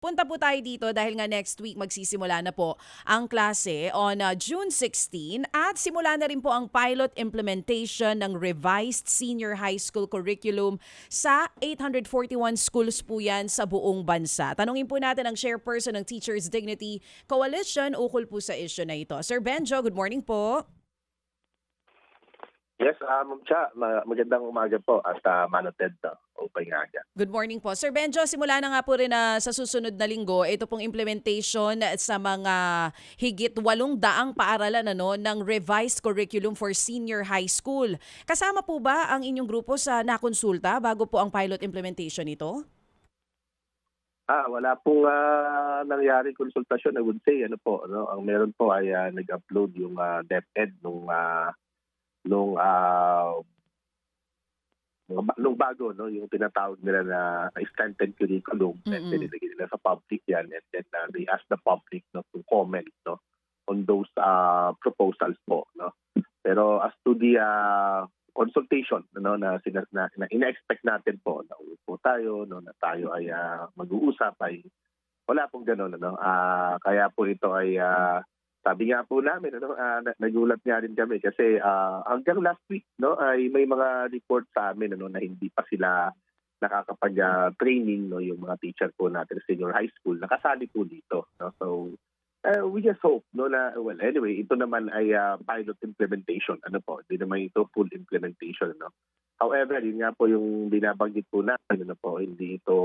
Punta po tayo dito dahil nga next week magsisimula na po ang klase on uh, June 16 at simula na rin po ang pilot implementation ng revised senior high school curriculum sa 841 schools po yan sa buong bansa. Tanungin po natin ang chairperson ng Teachers Dignity Coalition ukol po sa issue na ito. Sir Benjo, good morning po. Yes, uh, Ma'am Cha, ma- magandang umaga po at uh, manoted na nga agad. Good morning po. Sir Benjo, simula na nga po rin na sa susunod na linggo, ito pong implementation sa mga higit walong daang paaralan ano, ng revised curriculum for senior high school. Kasama po ba ang inyong grupo sa nakonsulta bago po ang pilot implementation nito? Ah, wala pong uh, nangyari konsultasyon, I would say. Ano po, no? Ang meron po ay uh, nag-upload yung uh, DepEd nung uh, nung uh, nung bago no yung tinatawag nila na strengthened curriculum and Mm-mm. then nilagay nila sa public yan and then uh, they ask the public no to comment no on those uh, proposals po no pero as to the uh, consultation no na, sina, na, na ina-expect natin po na po tayo no na tayo ay uh, mag-uusap ay wala pong gano'n ano Ah, kaya po ito ay ah, sabi nga po namin ano na- nagulat nga rin kami kasi ah, hanggang last week no ay may mga report sa amin ano na hindi pa sila nakakapag ah, training no yung mga teacher po natin senior high school. Nakasali po dito no. So uh, we just hope no na well anyway ito naman ay ah, pilot implementation. Ano po hindi naman ito full implementation no. However yun nga po yung binabanggit po natin ano po hindi ito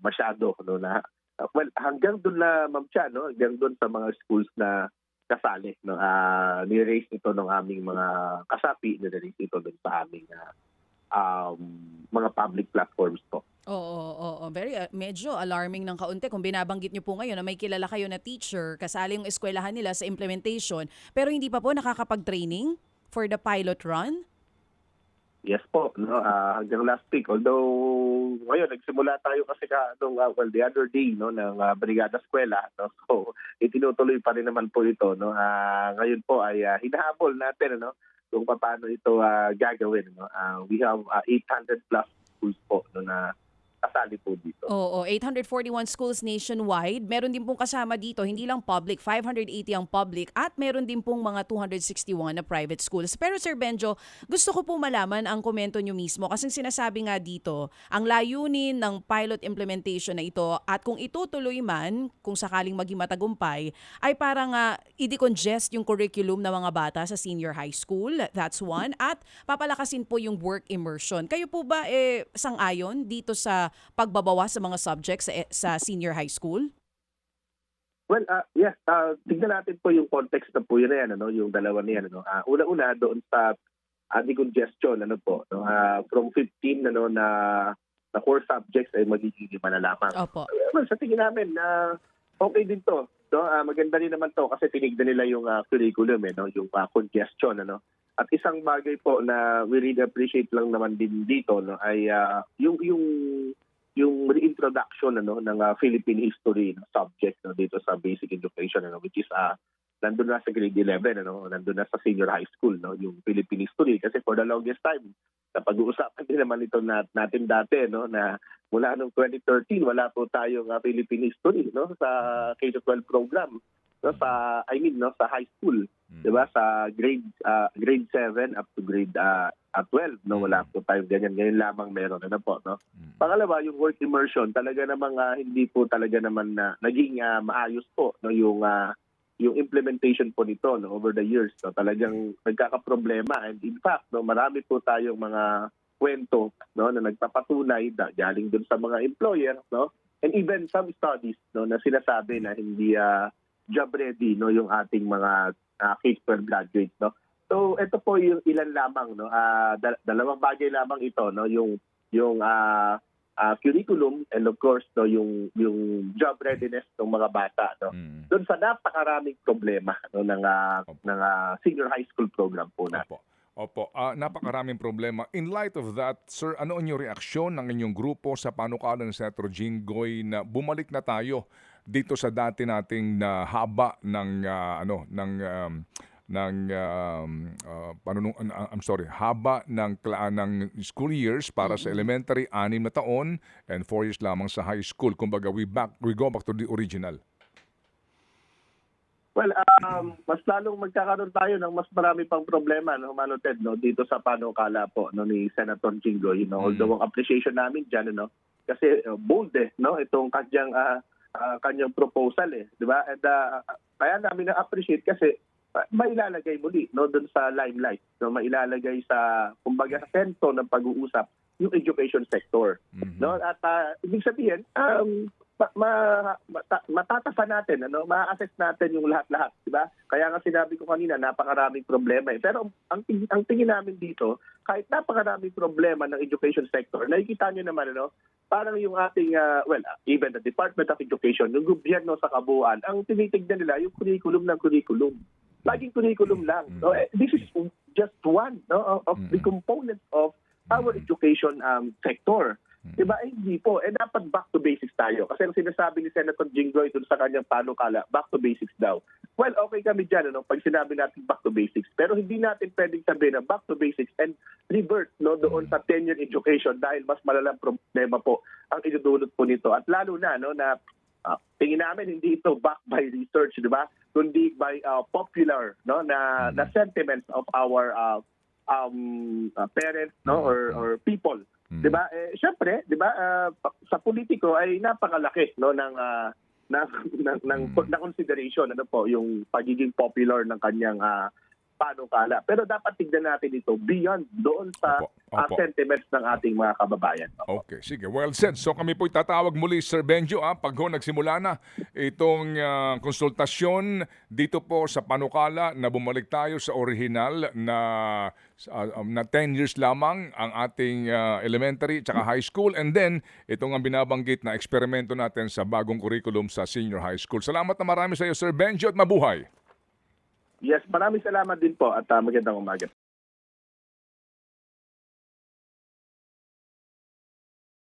masyado no na Uh, well, hanggang doon na, Ma'am Cha, no? hanggang doon sa mga schools na kasali. No? Uh, ni-raise ito ng aming mga kasapi, ni-raise ito doon sa aming ah, um, mga public platforms po. Oo, oo, oo. Very, uh, medyo alarming ng kaunti kung binabanggit niyo po ngayon na may kilala kayo na teacher, kasali yung eskwelahan nila sa implementation, pero hindi pa po nakakapag-training for the pilot run? Yes po, no? Ah, hanggang last week. Although ngayon nagsimula tayo kasi ka nung ah, well the other day no ng ah, Brigada Eskwela no. So itinutuloy pa rin naman po ito no. Ah, ngayon po ay ah, hinahabol natin ano kung paano ito ah, gagawin no. Ah, we have ah, 800 plus schools po no na kasali po dito. Oo, 841 schools nationwide. Meron din pong kasama dito, hindi lang public, 580 ang public at meron din pong mga 261 na private schools. Pero Sir Benjo, gusto ko po malaman ang komento nyo mismo kasi sinasabi nga dito, ang layunin ng pilot implementation na ito at kung itutuloy man, kung sakaling maging matagumpay, ay parang uh, i-decongest yung curriculum ng mga bata sa senior high school. That's one. At papalakasin po yung work immersion. Kayo po ba eh, sang-ayon dito sa pagbabawas sa mga subjects sa, sa senior high school? Well, uh, yes, uh, tignan natin po yung context na po yun na yan, ano, yung dalawa na yan. Ano. Uh, una-una, doon sa uh, decongestion, ano po, no, uh, from 15 ano, na, na core subjects ay magiging lima na lamang. Opo. Well, sa tingin namin, na okay din to. No? Ah, maganda rin naman to kasi tinignan nila yung ah, curriculum, eh, no? yung ah, congestion. Ano? At isang bagay po na we really appreciate lang naman din dito no? ay ah, yung yung yung reintroduction ano ng ah, Philippine history na subject no, dito sa basic education ano which is ah nandun na sa grade 11 ano nandun na sa senior high school no yung Philippine history. Kasi for the longest time na pag-uusapan din naman ito nat, natin dati no na mula noong 2013 wala po tayong uh, Philippine history no sa K-12 program no sa I mean no sa high school Mm. 'di ba? Sa grade ah, grade 7 up to grade ah, ah, 12 no? Wala po tayong ganyan. Ngayon lamang meron ano po no? Mm. Pangalawa, yung work immersion, talaga namang ah, hindi po talaga naman na naging ah, maayos po no? Yung ah, yung implementation po nito no? Over the years no? Talagang nagkakaproblema. And in fact no marami po tayong mga kwento no? Na nagpapatunay na galing dun sa mga employer no? And even some studies no? Na sinasabi na hindi ah, job ready no yung ating mga uh, K-12 graduates no so ito po yung ilan lamang no Ah, dal- dalawang bagay lamang ito no yung yung ah ah, curriculum and of course no yung yung job readiness ng mga bata no Mm. doon sa napakaraming problema no ng Opo. ng ah, senior high school program po natin. Opo. Opo, Ah, napakaraming problema. In light of that, sir, ano ang inyong reaksyon ng inyong grupo sa panukala ng Senator Jinggoy na bumalik na tayo dito sa dati nating na haba ng ah, ano ng um, ng um, uh, panunong, uh, I'm sorry, haba ng kla- ng school years para sa elementary anim na taon and four years lamang sa high school. Kumbaga we back we go back to the original. Well, um, mas lalong magkakaroon tayo ng mas marami pang problema, no, Mano Ted, no, dito sa panukala po no, ni Senator Jinggoy. No, Although ang appreciation namin dyan, no, kasi uh, bold eh, no, itong kanyang, ah, ah, kanyang proposal eh, di ba? And ah, kaya namin na-appreciate kasi uh, mailalagay muli no, doon sa limelight, no, mailalagay sa, kumbaga, sa sentro ng pag-uusap yung education sector. Mhm. No? At ah, ibig sabihin, um, ma- ma- mata- matatasa natin, ano, ma-assess natin yung lahat-lahat, di ba? Kaya nga sinabi ko kanina, napakaraming problema eh. Pero ang, ang tingin namin dito, kahit napakaraming problema ng education sector, nakikita nyo naman, ano, parang yung ating, ah, well, ah, even the Department of Education, yung gobyerno sa kabuuan, ang tinitignan nila yung curriculum ng curriculum. Laging curriculum lang. So, eh, this is just one no, of the components of our education um, sector. Diba? Eh, hindi po. Eh, dapat back to basics tayo. Kasi ang sinasabi ni Senator Jinggoy dun sa kanyang panukala, back to basics daw. Well, okay kami dyan, ano, pag sinabi natin back to basics. Pero hindi natin pwedeng sabihin na back to basics and revert no, doon sa 10-year education dahil mas malalang problema po ang idudulot po nito. At lalo na, no, na ah, tingin namin hindi ito backed by research, di ba? Kundi by ah, popular no na na sentiments of our ah, um, ah, parents no or or people. Mm. 'Di ba? Eh syempre, 'di ba, ah, pa- sa politiko ay napakalaki no ng ah, ng ng, ng, Mm. na consideration ano po yung pagiging popular ng kanyang ah, panukala. Pero dapat tignan natin ito beyond doon sa Opo, ah, opo. sentiments ng ating mga kababayan. Okay, sige. Well said. So kami po'y tatawag muli, Sir Benjo, ah, pag ho nagsimula na itong ah, konsultasyon dito po sa panukala na bumalik tayo sa original na, um, na 10 years lamang ang ating ah, elementary at high school and then itong ang binabanggit na eksperimento natin sa bagong curriculum sa senior high school. Salamat na marami sa iyo, Sir Benjo, at mabuhay. Yes, maraming salamat din po at ah, magandang umaga.